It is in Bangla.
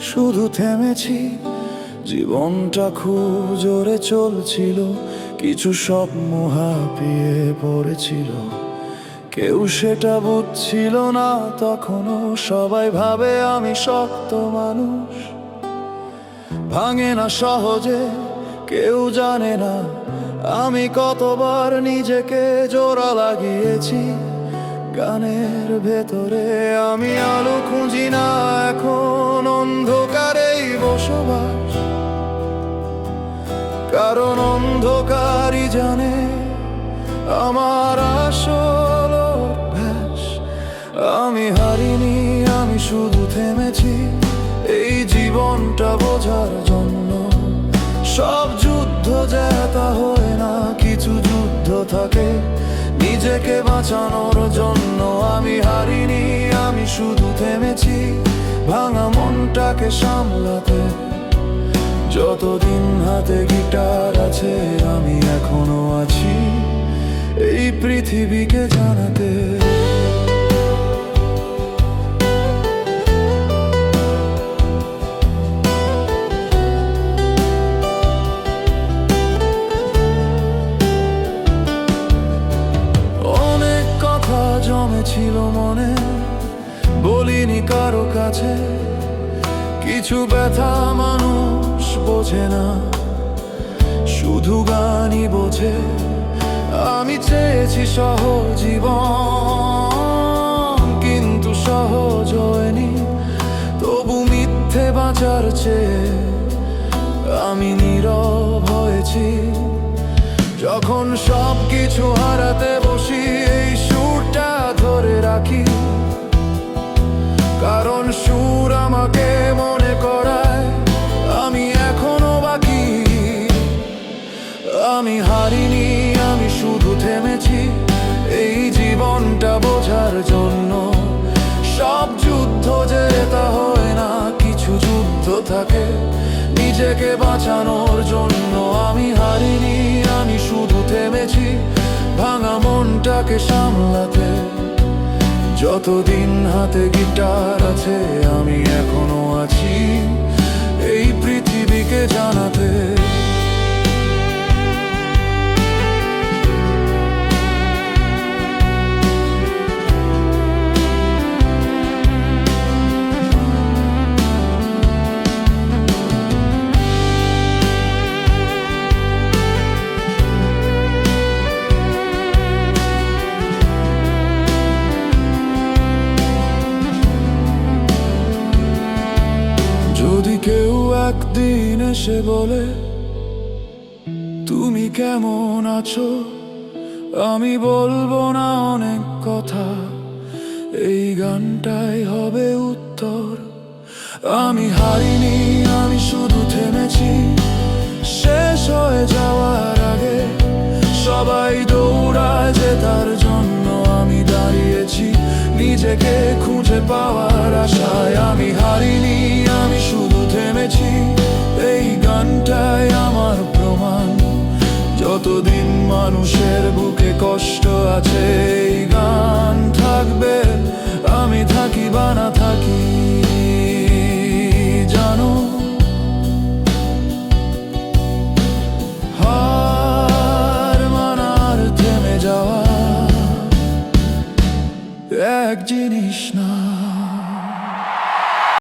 শুধু থেমেছি। জীবনটা খুব জোরে চলছিল, কিছু স্বপ্ন হাঁপিয়ে পড়েছিল। কেউ সেটা বুঝছিল না, তখনও সবাই ভাবে আমি শক্ত মানুষ। ভাঙে না সহজে, কেউ জানে না, আমি কতবার নিজেকে জোড়া লাগিয়েছি। গানের ভেতরে আমি আলো খুঁজি না, এখন অন্ধকারেই বসবাস। কারণ অন্ধকারই জানে আমার আসল অভ্যাস। আমি হারিনি, আমি শুধু থেমেছি, এই জীবনটা বোঝার জন্য। সব যুদ্ধ জেতা হয় না, কিছু যুদ্ধ থাকে নিজেকে বাঁচানোর জন্য আমি হারিনি, আমি শুধু থেমেছি। ভাঙা মনটাকে সামলাতে। যতদিন হাতে গিটার আছে, আমি এখনও আছি। এই পৃথিবীকে জানাতে। বলিনি কারও কাছে কিছু ব্যথা মানুষ বোঝে না। শুধু গানই বোঝে। আমি চেয়েছি সহজ জীবন, কিন্তু সহজ হয়নি। তবু মিথ্যে বাঁচার চেয়ে আমি নীরব হয়েছি। যখন সব কিছু হারাতে নিজেকে বাঁচানোর জন্য আমি হারিনি, আমি শুধু থেমেছি, ভাঙা মনটাকে সামলাতে। যতদিন হাতে গিটার আছে, আমি এখনও আছি। এই পৃথিবীকে জানাতে একদিন এসে বলে, তুমি কেমন আছো? আমি বলব না অনেক কথা। এই গানটাই হবে উত্তর। আমি হারিনি, আমি শুধু থেমেছি। শেষ হয়ে যাওয়ার আগে সবাই দৌড়ায় যে তার জন্য আমি দাঁড়িয়েছি। নিজেকে খুঁজে পাওয়ার আশায় আমি হারিনি। আমি এই গানটাই আমার প্রমাণ। যতদিন মানুষের বুকে কষ্ট আছে, এই গান থাকবে, আমি থাকি বা না থাকি, জানো? হার মানার থেমে যাওয়া, এক জিনিস